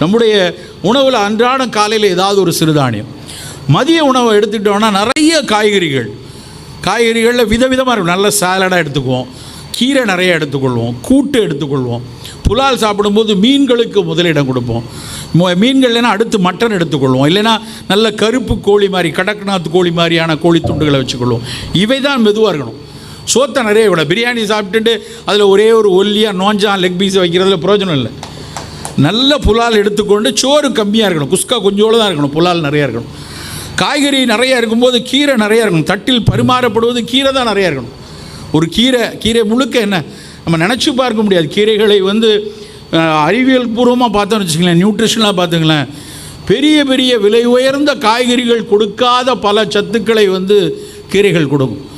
நம்முடைய உணவில் அன்றாடம் காலையில் ஏதாவது ஒரு சிறுதானியம். மதிய உணவை எடுத்துக்கிட்டோம்னா நிறைய காய்கறிகள். காய்கறிகளில் விதவிதமாக இருக்கும். நல்ல சாலடாக எடுத்துக்குவோம். கீரை நிறைய எடுத்துக்கொள்வோம். கூட்டு எடுத்துக்கொள்வோம். புலால் சாப்பிடும்போது மீன்களுக்கு முதலிடம் கொடுப்போம். மீன்கள் இல்லைன்னா அடுத்து மட்டன் எடுத்துக்கொள்வோம். இல்லைன்னா நல்ல கருப்பு கோழி மாதிரி கடக்நாத் கோழி மாதிரியான கோழி துண்டுகளை வச்சுக்கொள்வோம். இவை தான் மெதுவாக இருக்கணும். சோத்தை நிறைய விட பிரியாணி சாப்பிட்டுட்டு அதில் ஒரே ஒரு ஒல்லியாக நோஞ்சா லெக் பீஸ் வைக்கிறதுல பிரயோஜனம் இல்லை. நல்ல புலால் எடுத்துக்கொண்டு சோறு கம்மியாக இருக்கணும். குஸ்கா கொஞ்சோடு தான் இருக்கணும். புலால் நிறையா இருக்கணும். காய்கறி நிறையா இருக்கும்போது கீரை நிறையா இருக்கணும். தட்டில் பரிமாறப்படுவது கீரை தான் நிறையா இருக்கணும். ஒரு கீரை கீரை முழுக்க என்ன? நம்ம நினச்சி பார்க்க முடியாது. கீரைகளை வந்து அறிவியல் பூர்வமாக பார்த்தோம்னு வச்சுங்களேன் நியூட்ரிஷனாக பார்த்துங்களேன் பெரிய பெரிய விலை உயர்ந்த காய்கறிகள் கொடுக்காத பல சத்துக்களை வந்து கீரைகள் கொடுக்கும்.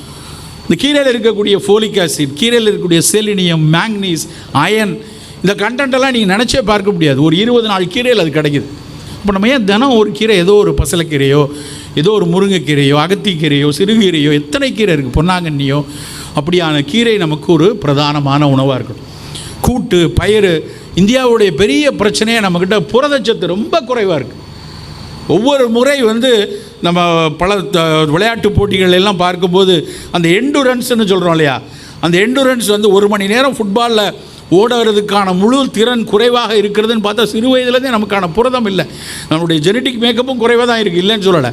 இந்த கீரையில் இருக்கக்கூடிய ஃபோலிக் ஆசிட் கீரையில் இருக்கக்கூடிய செலினியம் மேங்னீஸ் அயன் இந்த கண்டென்ட்டெல்லாம் நீங்கள் நினச்சே பார்க்க முடியாது. ஒரு இருபது நாள் கீரையில் அது கிடைக்குது. இப்போ நம்ம ஏன் தினம் ஒரு கீரை ஏதோ ஒரு பசலைக்கீரையோ ஏதோ ஒரு முருங்கைக்கீரையோ அகத்திக்கீரையோ சிறுகீரையோ எத்தனை கீரை இருக்குது பொன்னாங்கண்ணியோ அப்படியான கீரை நமக்கு ஒரு பிரதானமான உணவாக இருக்கணும். கூட்டு பயிறு இந்தியாவுடைய பெரிய பிரச்சனையே நம்மக்கிட்ட புரதச்சத்து ரொம்ப குறைவாக இருக்குது ஒவ்வொரு முறை வந்து நம்ம பல த- விளையாட்டு போட்டிகள் எல்லாம் பார்க்கும்போது அந்த எண்டுரன்ஸ்னு சொல்கிறோம் இல்லையா? அந்த எண்டுரன்ஸ் வந்து ஒரு மணி நேரம் ஃபுட்பாலில் ஓடுறதுக்கான முழு திறன் குறைவாக இருக்கிறதுன்னு பார்த்தா சிறு வயதுலேருந்தே நமக்கான புரதம் இல்லை. நம்மளுடைய ஜெனட்டிக் மேக்கப்பும் குறைவாக தான் இருக்குது இல்லைன்னு சொல்லலை.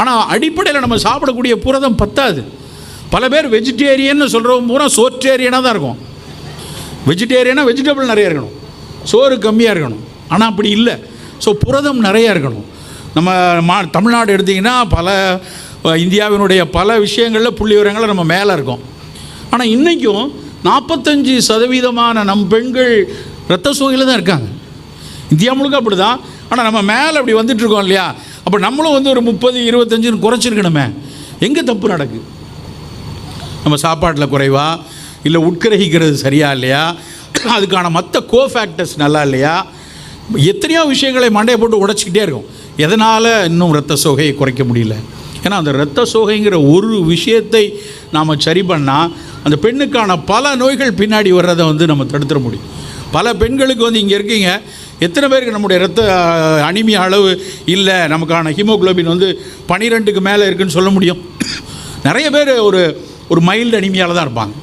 ஆனால் அடிப்படையில் நம்ம சாப்பிடக்கூடிய புரதம் பத்தாது. பல பேர் வெஜிடேரியன்னு சொல்கிறவங்க பூரா சோற்றேரியனாக தான் இருக்கும். வெஜிடேரியனாக வெஜிடபிள் நிறைய இருக்கணும். சோறு கம்மியாக இருக்கணும். ஆனால் அப்படி இல்லை. ஸோ புரதம் நிறையா இருக்கணும். நம்ம மா தமிழ்நாடு எடுத்திங்கன்னா பல இந்தியாவினுடைய பல விஷயங்களில் புள்ளி விவரங்களில் நம்ம மேலே இருக்கோம். ஆனால் இன்றைக்கும் நாற்பத்தஞ்சு சதவீதமான நம் பெண்கள் இரத்த சோகையில் தான் இருக்காங்க. இந்தியா முழுக்க அப்படி தான் ஆனால் நம்ம மேலே அப்படி வந்துட்டு இருக்கோம் இல்லையா? அப்போ நம்மளும் வந்து ஒரு முப்பது இருபத்தஞ்சுன்னு குறைச்சிருக்கணுமே. எங்கே தப்பு நடக்குது நம்ம சாப்பாட்டில் குறைவா? இல்லை உட்கிரகிக்கிறது சரியா இல்லையா? அதுக்கான மற்ற கோ ஃபேக்டர்ஸ் நல்லா இல்லையா? எத்தனையோ விஷயங்களை மண்டையை போட்டு உடச்சிக்கிட்டே இருக்கும். எதனால் இன்னும் இரத்த சோகையை குறைக்க முடியல? ஏன்னா அந்த இரத்த சோகைங்கிற ஒரு விஷயத்தை நாம் சரி பண்ணால் அந்த பெண்ணுக்கான பல நோய்கள் பின்னாடி வர்றதை வந்து நம்ம தடுத்துட முடியும். பல பெண்களுக்கு வந்து இங்கே இருக்கீங்க எத்தனை பேருக்கு நம்முடைய இரத்த அனிமிய அளவு இல்லை நமக்கான ஹீமோகுளோபின் வந்து பனிரெண்டுக்கு மேலே இருக்குன்னு சொல்ல முடியும். நிறைய பேர் ஒரு ஒரு மைல்டு அனிமியால் தான் இருப்பாங்க.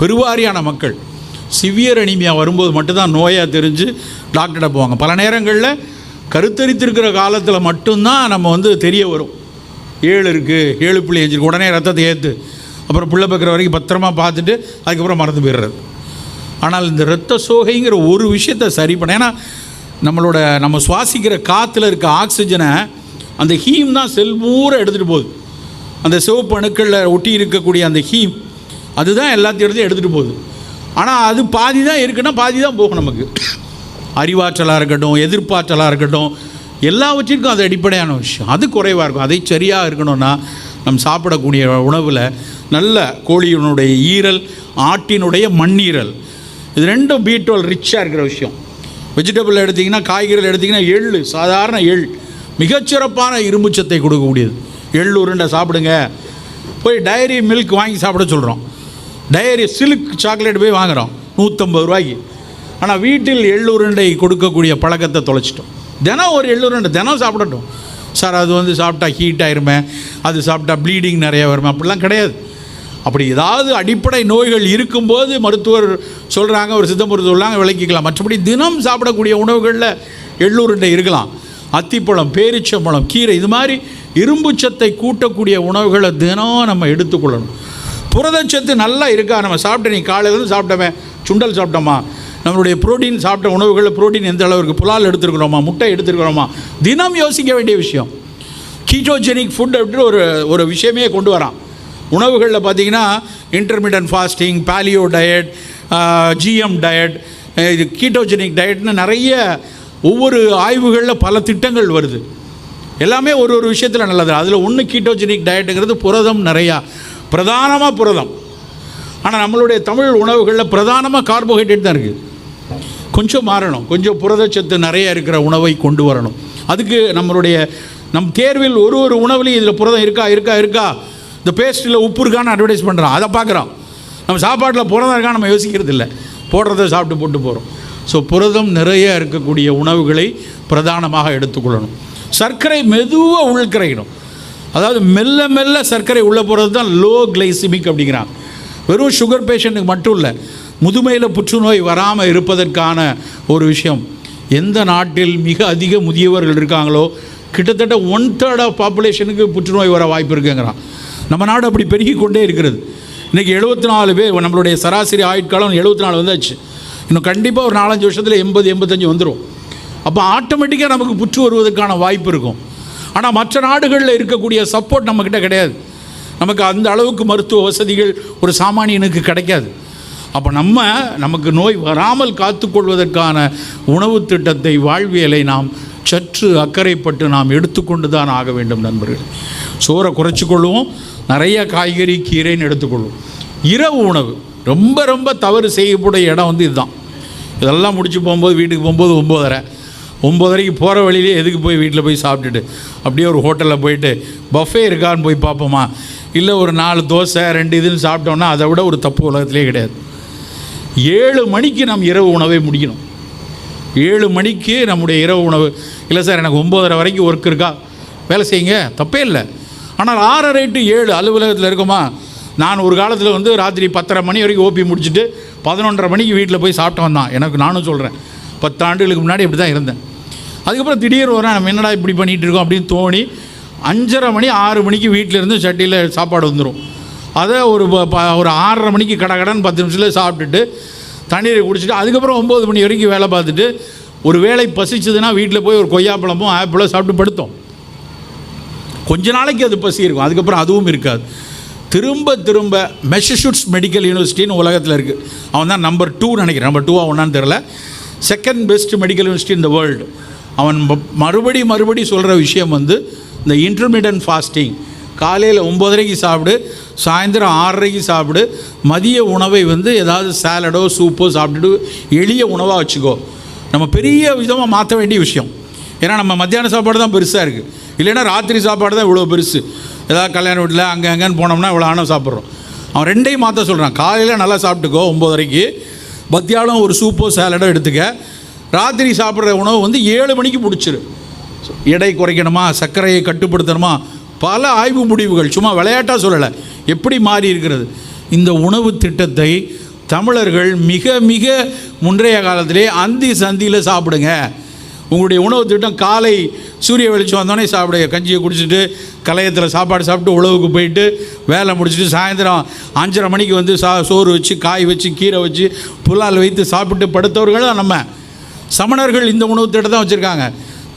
பெருவாரியான மக்கள் சிவியர் அனிமியா வரும்போது மட்டும்தான் நோயாக தெரிஞ்சு டாக்டர்கிட்ட போவாங்க. பல நேரங்களில் கருத்தரித்திருக்கிற காலத்தில் மட்டும்தான் நம்ம வந்து தெரிய வரும். ஏழு இருக்குது ஏழு புள்ளி அஞ்சு உடனே ரத்தத்தை ஏற்று அப்புறம் பிள்ளை பார்க்குற வரைக்கும் பத்திரமா பார்த்துட்டு அதுக்கப்புறம் மறந்து போயிடுறது. ஆனால் இந்த இரத்த சோகைங்கிற ஒரு விஷயத்தை சரி பண்ண ஏன்னா நம்மளோட நம்ம சுவாசிக்கிற காற்றுல இருக்க ஆக்சிஜனை அந்த ஹீம் தான் செல் பூரா எடுத்துகிட்டு போகுது. அந்த சிவப்பு அணுக்களில் ஒட்டி இருக்கக்கூடிய அந்த ஹீம் அதுதான் எல்லாத்தையும் எடுத்து எடுத்துகிட்டு போகுது. ஆனால் அது பாதி தான் இருக்குன்னா பாதி தான் போகும் நமக்கு. அறிவாற்றலாக இருக்கட்டும் எதிர்ப்பாற்றலாக இருக்கட்டும் எல்லாவற்றிற்கும் அது அடிப்படையான விஷயம். அது குறைவாக இருக்கும். அதை சரியாக இருக்கணும்னா நம் சாப்பிடக்கூடிய உணவில் நல்ல கோழியினுடைய ஈரல் ஆட்டினுடைய மண்ணீரல். இது ரெண்டும் பீட்டோல் ரிச்சாக இருக்கிற விஷயம். வெஜிடபிள் எடுத்திங்கன்னா காய்கறிகள் எடுத்திங்கன்னா எள் சாதாரண எள். மிகச்சிறப்பான இரும்புச்சத்தை கொடுக்கக்கூடியது. எள் உருண்டை சாப்பிடுங்க. போய் டைரி மில்க் வாங்கி சாப்பிட சொல்கிறோம் டைரி சில்க் சாக்லேட் போய் வாங்குகிறோம் நூற்றம்பது ரூபாய்க்கு. ஆனால் வீட்டில் எள்ளுருண்டை கொடுக்கக்கூடிய பழக்கத்தை தொலைச்சிட்டோம். தினம் ஒரு எள்ளுருண்டை தினம் சாப்பிடட்டும். சார் அது வந்து சாப்பிட்டா ஹீட் ஆயிருமே அது சாப்பிட்டா ப்ளீடிங் நிறைய வருமே அப்படிலாம் கிடையாது. அப்படி ஏதாவது அடிப்படை நோய்கள் இருக்கும்போது மருத்துவர் சொல்கிறாங்க ஒரு சித்த மருத்துவர் சொல்றாங்க விளக்கிக்கலாம். மற்றபடி தினம் சாப்பிடக்கூடிய உணவுகளில் எள்ளூருண்டை இருக்கலாம். அத்திப்பழம் பேரிச்சம்பழம் கீரை இது மாதிரி இரும்புச்சத்தை கூட்டக்கூடிய உணவுகளை தினம் நம்ம எடுத்துக்கொள்ளணும். புரதச்சத்து நல்லா இருக்கா? நம்ம சாப்பிட்ட நீ காலையிலேருந்து சாப்பிட்டோமே சுண்டல் சாப்பிட்டோமா? நம்மளுடைய புரோட்டீன் சாப்பிட்ட உணவுகளில் புரோட்டீன் எந்த அளவுக்கு புலால் எடுத்துருக்கிறோமா முட்டை எடுத்துருக்கிறோமா தினம் யோசிக்க வேண்டிய விஷயம். கீட்டோஜெனிக் ஃபுட் அப்படின்னு ஒரு ஒரு விஷயமே கொண்டு வரான். உணவுகளில் பார்த்தீங்கன்னா intermittent fasting paleo diet GM diet இது கீட்டோஜெனிக் டயட்னு நிறைய ஒவ்வொரு ஆய்வுகளில் பல திட்டங்கள் வருது. எல்லாமே ஒரு ஒரு விஷயத்தில் நல்லது. அதில் ஒன்று கீட்டோஜெனிக் டயட்டுங்கிறது புரதம் நிறையா. பிரதானமாக புரதம். ஆனால் நம்மளுடைய தமிழ் உணவுகளில் பிரதானமாக கார்போஹைட்ரேட் தான் இருக்குது கொஞ்சம் மாறணும். கொஞ்சம் புரதச்சத்து நிறைய இருக்கிற உணவை கொண்டு வரணும். அதுக்கு நம்மளுடைய நம் தேர்வில் ஒரு ஒரு உணவுலையும் இதில் புரதம் இருக்கா இருக்கா இருக்கா? இந்த பேஸ்ட்டில் உப்பு இருக்கான்னு அட்வர்டைஸ் பண்ணுறோம் அதை பார்க்குறோம் நம்ம சாப்பாட்டில் புரதம் இருக்கா நம்ம யோசிக்கிறது இல்லை. போடுறத சாப்பிட்டு போட்டு போகிறோம் ஸோ புரதம் நிறைய இருக்கக்கூடிய உணவுகளை பிரதானமாக எடுத்துக்கொள்ளணும். சர்க்கரை மெதுவாக உள்கரைக்கணும் அதாவது மெல்ல மெல்ல சர்க்கரை உள்ளே போகிறது தான் லோ கிளைசிமிக் அப்படிங்கிறாங்க வெறும் சுகர் பேஷண்ட்டுக்கு மட்டும் இல்லை. முதுமையில் புற்றுநோய் வராமல் இருப்பதற்கான ஒரு விஷயம். எந்த நாட்டில் மிக அதிக முதியவர்கள் இருக்காங்களோ கிட்டத்தட்ட ஒன் தேர்ட் ஆஃப் பாப்புலேஷனுக்கு புற்றுநோய் வர வாய்ப்பு இருக்குங்கிறான். நம்ம நாடு அப்படி பெருகி கொண்டே இருக்கிறது. இன்றைக்கி எழுபத்தி நாலு பேர் நம்மளுடைய சராசரி ஆயுட்காலம் எழுபத்தி நாலு வந்தாச்சு. இன்னும் கண்டிப்பாக ஒரு நாலஞ்சு வருஷத்தில் எண்பது எண்பத்தஞ்சு வந்துடும் அப்போ ஆட்டோமேட்டிக்காக நமக்கு புற்று வருவதற்கான வாய்ப்பு இருக்கும். ஆனால் மற்ற நாடுகளில் இருக்கக்கூடிய சப்போர்ட் நம்மக்கிட்ட கிடையாது. நமக்கு அந்த அளவுக்கு மருத்துவ வசதிகள் ஒரு சாமானியனுக்கு கிடைக்காது. அப்போ நம்ம நமக்கு நோய் வராமல் காத்துக்கொள்வதற்கான உணவு திட்டத்தை வாழ்வியலை நாம் சற்று அக்கறைப்பட்டு நாம் எடுத்துக்கொண்டு தான் ஆக வேண்டும் நண்பர்கள். சோறை குறைச்சிக்கொள்வோம் நிறைய காய்கறி கீரைன்னு எடுத்துக்கொள்வோம். இரவு உணவு ரொம்ப ரொம்ப தவறு செய்யக்கூடிய இடம் வந்து இதுதான். இதெல்லாம் முடிச்சு போகும்போது வீட்டுக்கு போகும்போது ஒம்போதரை. ஒம்போதரைக்கு போகிற வழியிலே எதுக்கு போய் வீட்டில் போய் சாப்பிட்டுட்டு அப்படியே ஒரு ஹோட்டலில் போயிட்டு பஃபே இருக்கான்னு போய் பார்ப்போமா? இல்லை ஒரு நாலு தோசை ரெண்டு இதுன்னு சாப்பிட்டோம்னா அதை விட ஒரு தப்பு உலகத்திலே கிடையாது. ஏழு மணிக்கு நம் இரவு உணவை முடிக்கணும். ஏழு மணிக்கு நம்முடைய இரவு உணவு. இல்லை சார் எனக்கு ஒம்போதரை வரைக்கும் ஒர்க் இருக்கா? வேலை செய்யுங்க. தப்பே இல்லை. ஆனால் ஆறரை டு ஏழு அலுவலகத்தில் இருக்குமா? நான் ஒரு காலத்தில் வந்து ராத்திரி பத்தரை மணி வரைக்கும் ஓபி முடிச்சுட்டு பதினொன்றரை மணிக்கு வீட்டில் போய் சாப்பிட்டு வந்தான். எனக்கு நானும் சொல்கிறேன் பத்து ஆண்டுகளுக்கு முன்னாடி இப்படி தான் இருந்தேன். அதுக்கப்புறம் திடீர்னு வரேன் நம்ம என்னடா இப்படி பண்ணிகிட்டு இருக்கோம் அப்படின்னு தோணி அஞ்சரை மணி ஆறு மணிக்கு வீட்டிலேருந்து சட்டியில் சாப்பாடு வந்துடும் அதை ஒரு ப- ப- ஒரு ஆறரை மணிக்கு கடை கடன் பத்து நிமிஷத்தில் சாப்பிட்டுட்டு தண்ணீரை குடிச்சிட்டு அதுக்கப்புறம் ஒம்பது மணி வரைக்கும் வேலை பார்த்துட்டு ஒரு வேலை பசிச்சதுன்னா வீட்டில் போய் ஒரு கொய்யாப்பழமும் ஆப்பிளோ சாப்பிட்டு படுத்தோம். கொஞ்ச நாளைக்கு அது பசி இருக்கும். அதுக்கப்புறம் அதுவும் இருக்காது. திரும்ப திரும்ப மெசசூட்ஸ் மெடிக்கல் யூனிவர்சிட்டின்னு உலகத்தில் இருக்குது அவன் தான் நம்பர் டூ நினைக்கிறேன். நம்பர் டூவாக ஒன்றான்னு தெரில செகண்ட் பெஸ்ட் மெடிக்கல் யூனிவர்சிட்டி இந்த வேர்ல்டு அவன் மறுபடி மறுபடி சொல்கிற விஷயம் வந்து இந்த இன்டர்மீடியன் ஃபாஸ்டிங் காலையில் ஒம்பதரைக்கு சாப்பிடு சாயந்தரம் ஆறரைக்கு சாப்பிடு. மதிய உணவை வந்து ஏதாவது சாலடோ சூப்போ சாப்பிட்டுட்டு எளிய உணவாக வச்சுக்கோ. நம்ம பெரிய விதமாக மாற்ற வேண்டிய விஷயம். ஏன்னா நம்ம மத்தியான சாப்பாடு தான் பெருசாக இருக்குது இல்லைன்னா ராத்திரி சாப்பாடு தான் இவ்வளோ பெருசு. ஏதாவது கல்யாண வீட்டில் அங்கே அங்கேன்னு போனோம்னா இவ்வளோ ஆனால் சாப்பிட்றோம். அவன் ரெண்டையும் மாற்ற சொல்கிறான் காலையில் நல்லா சாப்பிட்டுக்கோ ஒம்பதரைக்கு மத்தியானம் ஒரு சூப்போ சாலடோ எடுத்துக்க. ராத்திரி சாப்பிட்ற உணவு வந்து ஏழு மணிக்கு பிடிச்சிரு எடை குறைக்கணுமா? சர்க்கரையை கட்டுப்படுத்தணுமா? பல ஆய்வு முடிவுகள் சும்மா விளையாட்டாக சொல்லலை. எப்படி மாறி இருக்கிறது? இந்த உணவு திட்டத்தை தமிழர்கள் மிக மிக முன்றைய காலத்திலே அந்தி சந்தியில் சாப்பிடுங்க. உங்களுடைய உணவு திட்டம் காலை சூரிய வெளிச்சம் வந்தோடனே சாப்பிடுங்க. கஞ்சியை குடிச்சிட்டு கலையத்தில் சாப்பாடு சாப்பிட்டு உழவுக்கு போயிட்டு வேலை முடிச்சுட்டு சாயந்தரம் அஞ்சரை மணிக்கு வந்து சா சோறு வச்சு காய் வச்சு கீரை வச்சு புலால் வைத்து சாப்பிட்டு படுத்தவர்கள் தான் நம்ம. சமணர்கள் இந்த உணவு திட்டம் தான் வச்சுருக்காங்க.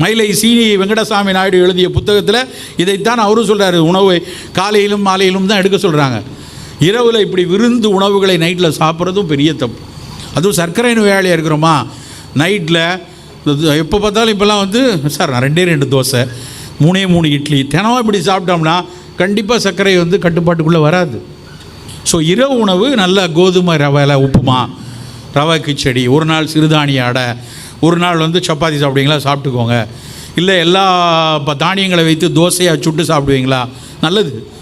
மயிலை சீனி வெங்கடசாமி நாயுடு எழுதிய புத்தகத்தில் இதைத்தான் அவரும் சொல்கிறாரு உணவை காலையிலும் மாலையிலும் தான் எடுக்க சொல்கிறாங்க இரவில் இப்படி விருந்து உணவுகளை நைட்டில் சாப்பிட்றதும் பெரிய தப்பு. அதுவும் சர்க்கரை நோயாளியாக இருக்கிறோமா? நைட்டில் எப்போ பார்த்தாலும் இப்போல்லாம் வந்து சார் நான் ரெண்டே ரெண்டு தோசை மூணே மூணு இட்லி தினமும் இப்படி சாப்பிட்டோம்னா கண்டிப்பாக சர்க்கரை வந்து கட்டுப்பாட்டுக்குள்ளே வராது. ஸோ இரவு உணவு நல்ல கோதுமை ரவையில் உப்புமா ரவை கிச்சடி ஒரு நாள் சிறுதானிய அடை ஒரு நாள் வந்து சப்பாத்தி சாப்பிடுவீங்களா? சாப்பிட்டுக்கோங்க. இல்லை எல்லா தானியங்களை வைத்து தோசையாக சுட்டு சாப்பிடுவீங்களா? நல்லது.